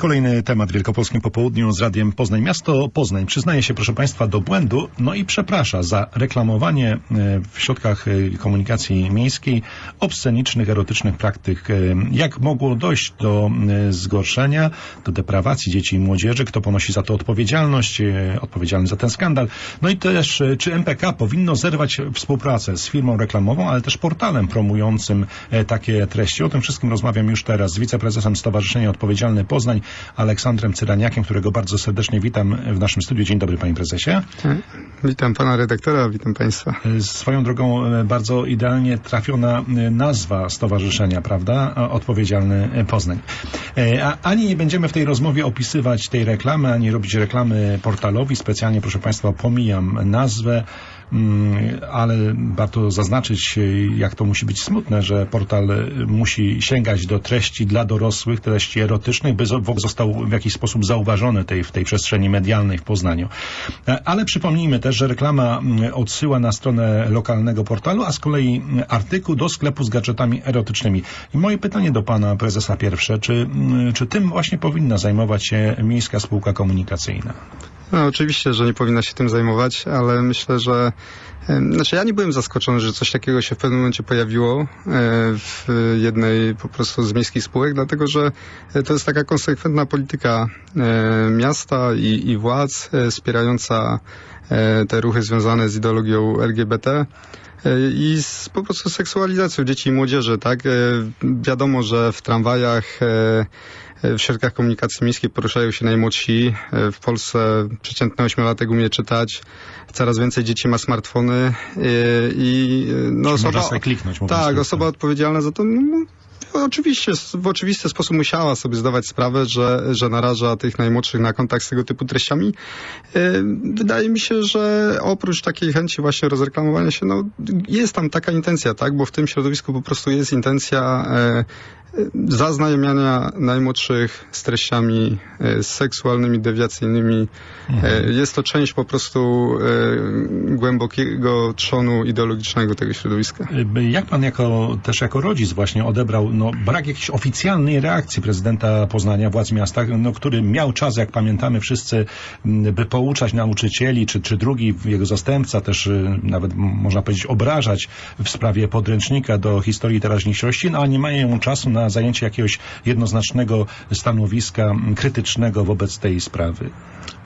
Kolejny temat w Wielkopolskim Popołudniu z Radiem Poznań. Miasto Poznań przyznaje się, proszę Państwa, do błędu, no i przeprasza za reklamowanie e, w środkach e, komunikacji miejskiej obscenicznych, erotycznych praktyk. E, Jak mogło dojść do zgorszenia, do deprawacji dzieci i młodzieży? Kto ponosi za to odpowiedzialność? Odpowiedzialny za ten skandal? No i też, czy MPK powinno zerwać współpracę z firmą reklamową, ale też portalem promującym takie treści? O tym wszystkim rozmawiam już teraz z wiceprezesem Stowarzyszenia Odpowiedzialny Poznań, Aleksandrem Cyraniakiem, którego bardzo serdecznie witam w naszym studiu. Dzień dobry, panie prezesie. Witam pana redaktora, witam państwa. E, Swoją drogą e, bardzo idealnie trafiona e, nazwa stowarzyszenia, prawda? O- Odpowiedzialny e, Poznań. E, A ani nie będziemy w tej rozmowie opisywać tej reklamy, ani robić reklamy portalowi. Specjalnie, proszę państwa, pomijam nazwę, ale warto zaznaczyć, jak to musi być smutne, że portal musi sięgać do treści dla dorosłych, treści erotycznych, by zo- został w jakiś sposób zauważony tej, w tej przestrzeni medialnej w Poznaniu. E, Ale przypomnijmy też, że reklama mm, odsyła na stronę lokalnego portalu, a z kolei mm, artykuł do sklepu z gadżetami erotycznymi. I moje pytanie do pana prezesa pierwsze, czy, mm, czy tym właśnie powinna zajmować się Miejska Spółka Komunikacyjna? No, oczywiście, że nie powinna się tym zajmować, ale myślę, że znaczy ja nie byłem zaskoczony, że coś takiego się w pewnym momencie pojawiło e, w jednej po prostu z miejskich spółek, dlatego że e, to jest taka konsekwentna polityka e, miasta i, i władz wspierająca te ruchy związane z ideologią LGBT. E, I z po prostu seksualizacją dzieci i młodzieży, tak? E, Wiadomo, że w tramwajach, e, w środkach komunikacji miejskiej poruszają się najmłodsi. W Polsce przeciętny ośmiolatek umie czytać. Coraz więcej dzieci ma smartfony i no osoba... Można sobie kliknąć. Tak, osoba odpowiedzialna za to no, oczywiście w oczywisty sposób musiała sobie zdawać sprawę, że, że naraża tych najmłodszych na kontakt z tego typu treściami. E, Wydaje mi się, że oprócz takiej chęci właśnie rozreklamowania się, no jest tam taka intencja, tak, bo w tym środowisku po prostu jest intencja e, zaznajamiania najmłodszych z treściami e, seksualnymi, dewiacyjnymi. E, Jest to część po prostu e, głębokiego trzonu ideologicznego tego środowiska. Jak pan jako, też jako rodzic właśnie odebrał no, brak jakiejś oficjalnej reakcji prezydenta Poznania, władz miasta, no, który miał czas, jak pamiętamy wszyscy, by pouczać nauczycieli, czy, czy drugi jego zastępca też y, nawet można powiedzieć obrażać w sprawie podręcznika do historii teraźniejszości, no a nie mają czasu na zajęcie jakiegoś jednoznacznego stanowiska krytycznego wobec tej sprawy.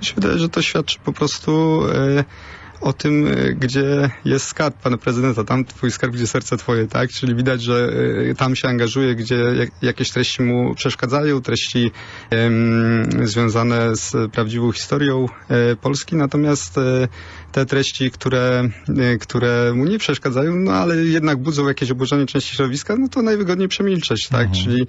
Mi się wydaje, że to świadczy po prostu e, o tym, e, gdzie jest skarb pana prezydenta. Tam twój skarb, gdzie serce twoje, tak? Czyli widać, że e, tam się angażuje, gdzie jak, jakieś treści mu przeszkadzają, treści związane z prawdziwą historią e, Polski, natomiast te treści, które, które mu nie przeszkadzają, no ale jednak budzą jakieś oburzenie części środowiska, no to najwygodniej przemilczeć, tak? Mhm. Czyli,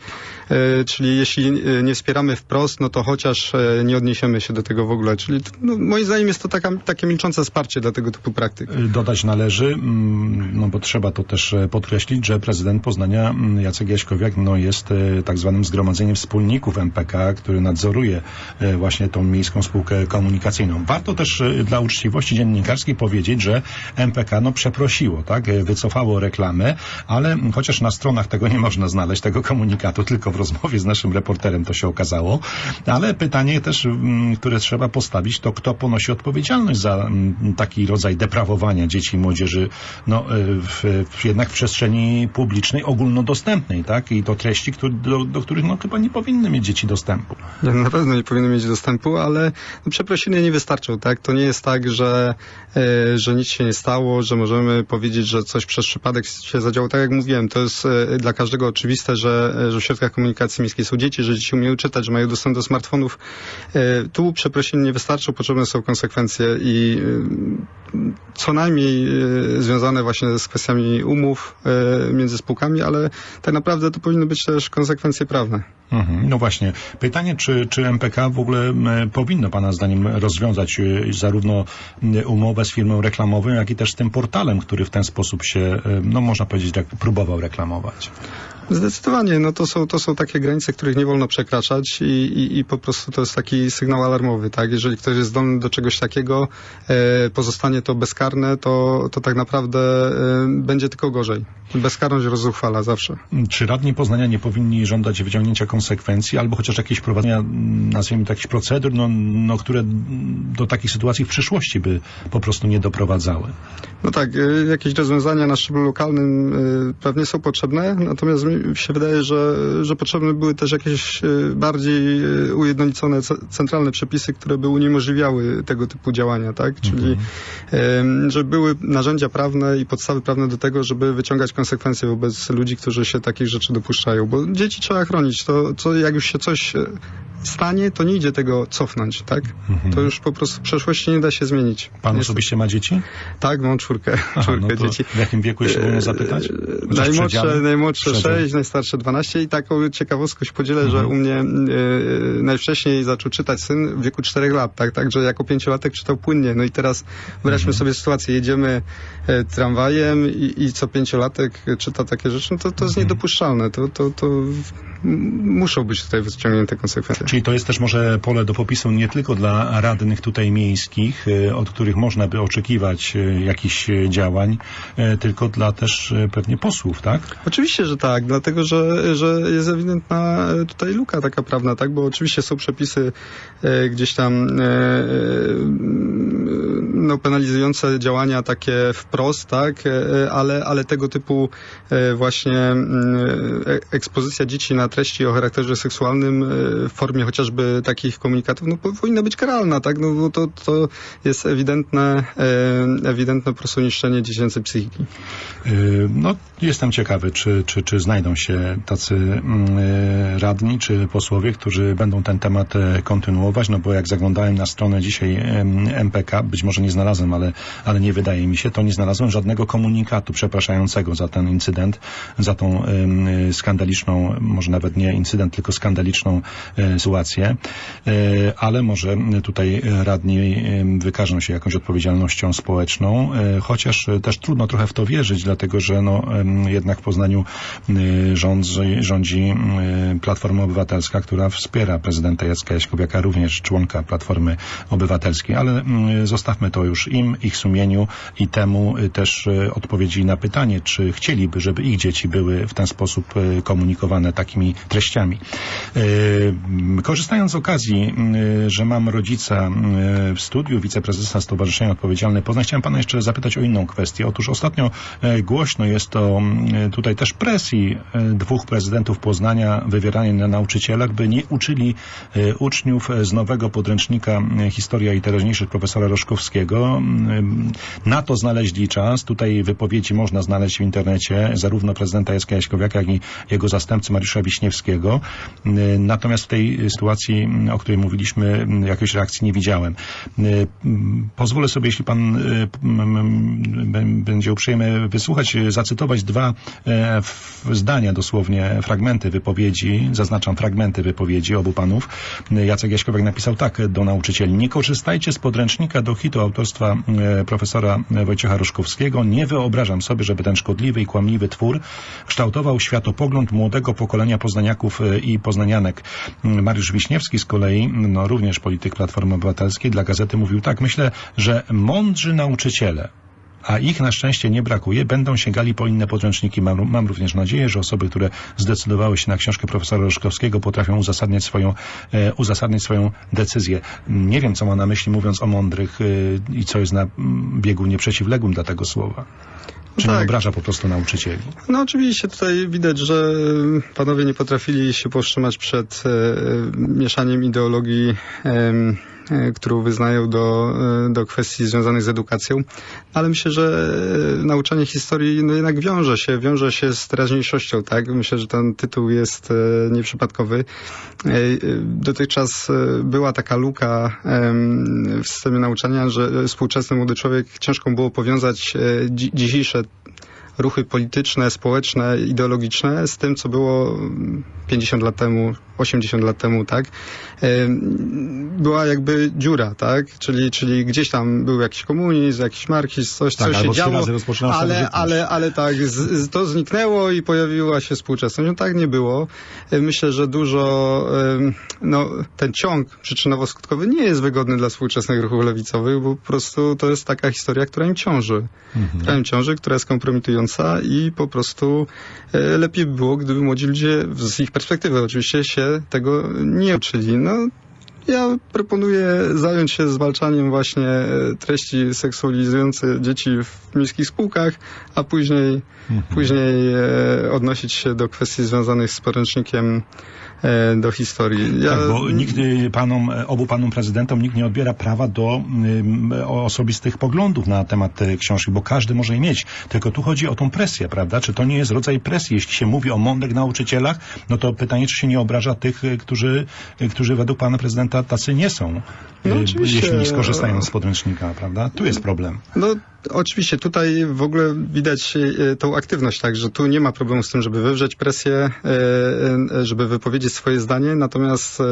czyli jeśli nie wspieramy wprost, no to chociaż nie odniesiemy się do tego w ogóle. Czyli no, moim zdaniem jest to taka, takie milczące wsparcie dla tego typu praktyk. Dodać należy, mm, no bo trzeba to też e, podkreślić, że prezydent Poznania mm, Jacek Jaśkowiak no jest e, tak zwanym zgromadzeniem wspólników MPK, który nadzoruje e, właśnie tą miejską spółkę komunikacyjną. Warto też dla uczciwości dziennikarskiej powiedzieć, że MPK no przeprosiło, tak, wycofało reklamę, ale chociaż na stronach tego nie można znaleźć, tego komunikatu, tylko w rozmowie z naszym reporterem to się okazało, ale pytanie też, mm, które trzeba postawić, to kto ponosi odpowiedzialność za mm, taki rodzaj deprawowania dzieci i młodzieży, no, y, w, w, jednak w przestrzeni publicznej, ogólnodostępnej, tak? I to treści, który, do, do których no, chyba nie powinny mieć dzieci dostępu. Nie, Na pewno nie powinny mieć dostępu, ale no, przeprosiny nie wystarczą, tak? To nie jest tak, że, e, że nic się nie stało, że możemy powiedzieć, że coś przez przypadek się zadziało. Tak jak mówiłem, to jest e, dla każdego oczywiste, że, że w środkach komunikacji miejskiej są dzieci, że dzieci umieją czytać, że mają dostęp do smartfonów. E, tu przeprosiny nie wystarczą, potrzebne są konsekwencje i e, co najmniej e, związane właśnie z kwestiami umów e, między spółkami, ale tak naprawdę to powinny być też konsekwencje prawne. Mhm. No właśnie. Pytanie, czy, czy MPK w ogóle m, powinno Pana zdaniem rozwiązać zarówno umowę z firmą reklamową, jak i też tym portalem, który w ten sposób się, no można powiedzieć, tak próbował reklamować. Zdecydowanie, no to są, to są takie granice, których nie wolno przekraczać i, i, i po prostu to jest taki sygnał alarmowy, tak? Jeżeli ktoś jest zdolny do czegoś takiego, e, pozostanie to bezkarne to, to tak naprawdę y, będzie tylko gorzej. Bezkarność rozzuchwala zawsze. Czy radni Poznania nie powinni żądać wyciągnięcia konsekwencji albo chociaż jakieś prowadzenia, nazwijmy to jakichś procedur, no, no, które do takich sytuacji w przyszłości by po prostu nie doprowadzały? No tak, y, jakieś rozwiązania na szczeblu lokalnym y, pewnie są potrzebne, natomiast się wydaje, że, że potrzebne były też jakieś e, bardziej e, ujednolicone centralne przepisy, które by uniemożliwiały tego typu działania, tak? Czyli mhm. że były narzędzia prawne i podstawy prawne do tego, żeby wyciągać konsekwencje wobec ludzi, którzy się takich rzeczy dopuszczają, bo dzieci trzeba chronić. To, to jak już się coś e, stanie, to nie idzie tego cofnąć, tak? Mhm. To już po prostu w przeszłości nie da się zmienić. Pan Niestety. osobiście ma dzieci? Tak, mam czwórkę, Aha, czwórkę no dzieci. W jakim wieku, jeśli mogę zapytać? Najmłodsze, najmłodsze 6, być najstarsza 12 i taką ciekawostkę podzielę, mhm. że u mnie y, najwcześniej zaczął czytać syn w wieku 4 lat, tak? Także jako pięciolatek czytał płynnie. No i teraz wyobraźmy mhm. sobie sytuację, jedziemy y, tramwajem i, i, co pięciolatek czyta takie rzeczy, no to, to jest mhm. niedopuszczalne. To, to, to muszą być tutaj wyciągnięte konsekwencje. Czyli to jest też może pole do popisu nie tylko dla radnych tutaj miejskich, od których można by oczekiwać jakichś działań, tylko dla też pewnie posłów, tak? Oczywiście, że tak dlatego że, że jest ewidentna e, tutaj luka taka prawna, tak, bo oczywiście są przepisy e, gdzieś tam e, e, no, penalizujące działania takie wprost, tak, e, ale, ale tego typu e, właśnie mm, e, ekspozycja dzieci na treści o charakterze seksualnym e, w formie chociażby takich komunikatów, no po- powinna być karalna, tak, no bo to, to jest ewidentne, e, ewidentne po prostu niszczenie dziecięcej psychiki. No, jestem ciekawy, czy, czy, czy znajdą się tacy mm, y, radni, czy posłowie, którzy będą ten temat e, kontynuować, no bo jak zaglądałem na stronę dzisiaj MPK, być może nie znalazłem, ale, ale nie wydaje mi się, to nie znalazłem żadnego komunikatu przepraszającego za ten incydent, za tą y, skandaliczną, może nawet nie incydent, tylko skandaliczną e, sytuację, E, ale może tutaj radni wykażą się jakąś odpowiedzialnością społeczną, e, chociaż e, też trudno trochę w to wierzyć, dlatego że no, jednak w Poznaniu rządzi, rządzi Platforma Obywatelska, która wspiera prezydenta Jacka Jaśkowiaka, również członka Platformy Obywatelskiej, ale y, zostawmy to już im, ich sumieniu i temu y, też y, odpowiedzi na pytanie, czy chcieliby, żeby ich dzieci były w ten sposób y, komunikowane takimi treściami. Korzystając z okazji, że mam rodzica w studiu, wiceprezesa Stowarzyszenia Odpowiedzialny Poznań, chciałem pana jeszcze zapytać o inną kwestię. Otóż ostatnio głośno jest o e, tutaj też presji dwóch prezydentów Poznania na nauczycielach, by nie uczyli e, uczniów e, z nowego podręcznika e, Historia i teraźniejszych profesora Roszkowskiego. Na to znaleźli czas. Tutaj wypowiedzi można znaleźć w internecie zarówno prezydenta Jacka Jaśkowiaka, jak i jego zastępcy Mariusza Wiśniewskiego. Natomiast w tej sytuacji, o której mówiliśmy, jakiejś reakcji nie widziałem. Pozwolę sobie, jeśli pan będzie uprzejmy wysłuchać, zacytować dwa zdania, dosłownie fragmenty wypowiedzi, zaznaczam fragmenty wypowiedzi obu panów. Jacek Jaśkowiak napisał tak do nauczycieli. Nie korzystajcie z podręcznika do hitu autorstwa e, profesora Wojciecha Roszkowskiego. Nie wyobrażam sobie, żeby ten szkodliwy i kłamliwy twór kształtował światopogląd młodego pokolenia poznaniaków e, i poznanianek. Mariusz Wiśniewski z kolei, no również polityk Platformy Obywatelskiej, dla gazety mówił tak. Myślę, że mądrzy nauczyciele a ich na szczęście nie brakuje, będą sięgali po inne podręczniki. Mam, mam również nadzieję, że osoby, które zdecydowały się na książkę profesora Roszkowskiego potrafią uzasadniać swoją, e, uzasadniać swoją decyzję. Nie wiem, co ma na myśli mówiąc o mądrych e, i co jest na biegu nieprzeciwległym dla tego słowa. Czy nie tak. obraża po prostu nauczycieli? No oczywiście tutaj widać, że panowie nie potrafili się powstrzymać przed e, mieszaniem ideologii, e, którą wyznają do, e, do kwestii związanych z edukacją, ale myślę, że e, nauczanie historii no jednak wiąże się, wiąże się z teraźniejszością, tak? Myślę, że ten tytuł jest e, nieprzypadkowy. E, e, Dotychczas e, była taka luka w systemie nauczania, że współczesny młody człowiek ciężko było powiązać e, dzi- dzisiejsze ruchy polityczne, społeczne, ideologiczne z tym, co było 50 lat temu, 80 lat temu, tak? Była jakby dziura, tak? Czyli, czyli gdzieś tam był jakiś komunizm, jakiś marksizm, coś, Tak, coś się działo, ale, ale, ale tak, z, to zniknęło i pojawiła się współczesność. No tak nie było. Y, Myślę, że dużo, no ten ciąg przyczynowo-skutkowy nie jest wygodny dla współczesnych ruchów lewicowych, bo po prostu to jest taka historia, która im ciąży. Która im ciąży, która jest kompromitująca i po prostu e, lepiej by było, gdyby młodzi ludzie, z ich perspektywy oczywiście, się tego nie uczyli. No, ja proponuję zająć się zwalczaniem właśnie e, treści seksualizujące dzieci w miejskich spółkach, a później, później e, odnosić się do kwestii związanych z poręcznikiem do historii. Ja, Tak, bo nikt y, panom, e, obu panom prezydentom nikt nie odbiera prawa do osobistych poglądów na temat książki, bo każdy może je mieć. Tylko tu chodzi o tą presję, prawda? Czy to nie jest rodzaj presji? Jeśli się mówi o mądrych nauczycielach, no to pytanie, czy się nie obraża tych, którzy, którzy według pana prezydenta tacy nie są, No jeśli nie skorzystają z podręcznika, prawda? Tu jest problem. No, oczywiście, tutaj w ogóle widać e, tą aktywność, tak, że tu nie ma problemu z tym, żeby wywrzeć presję, e, e, żeby wypowiedzieć swoje zdanie, natomiast e,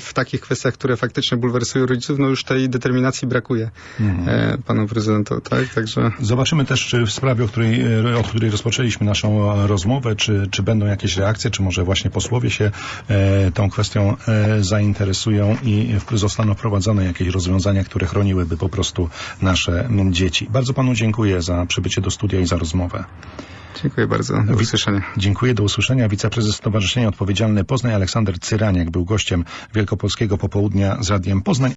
w takich kwestiach, które faktycznie bulwersują rodziców, no już tej determinacji brakuje e, panu prezydentowi, tak, także... Zobaczymy też, czy w sprawie, o której, e, od której rozpoczęliśmy naszą rozmowę, czy, czy będą jakieś reakcje, czy może właśnie posłowie się tą kwestią zainteresują i zostaną wprowadzone jakieś rozwiązania, które chroniłyby po prostu nasze dzieci. Bardzo panu dziękuję za przybycie do studia i za rozmowę. Dziękuję bardzo, do usłyszenia. Dziękuję, do usłyszenia. Wiceprezes Stowarzyszenia Odpowiedzialny Poznań Aleksander Cyraniak był gościem Wielkopolskiego Popołudnia z Radiem Poznań.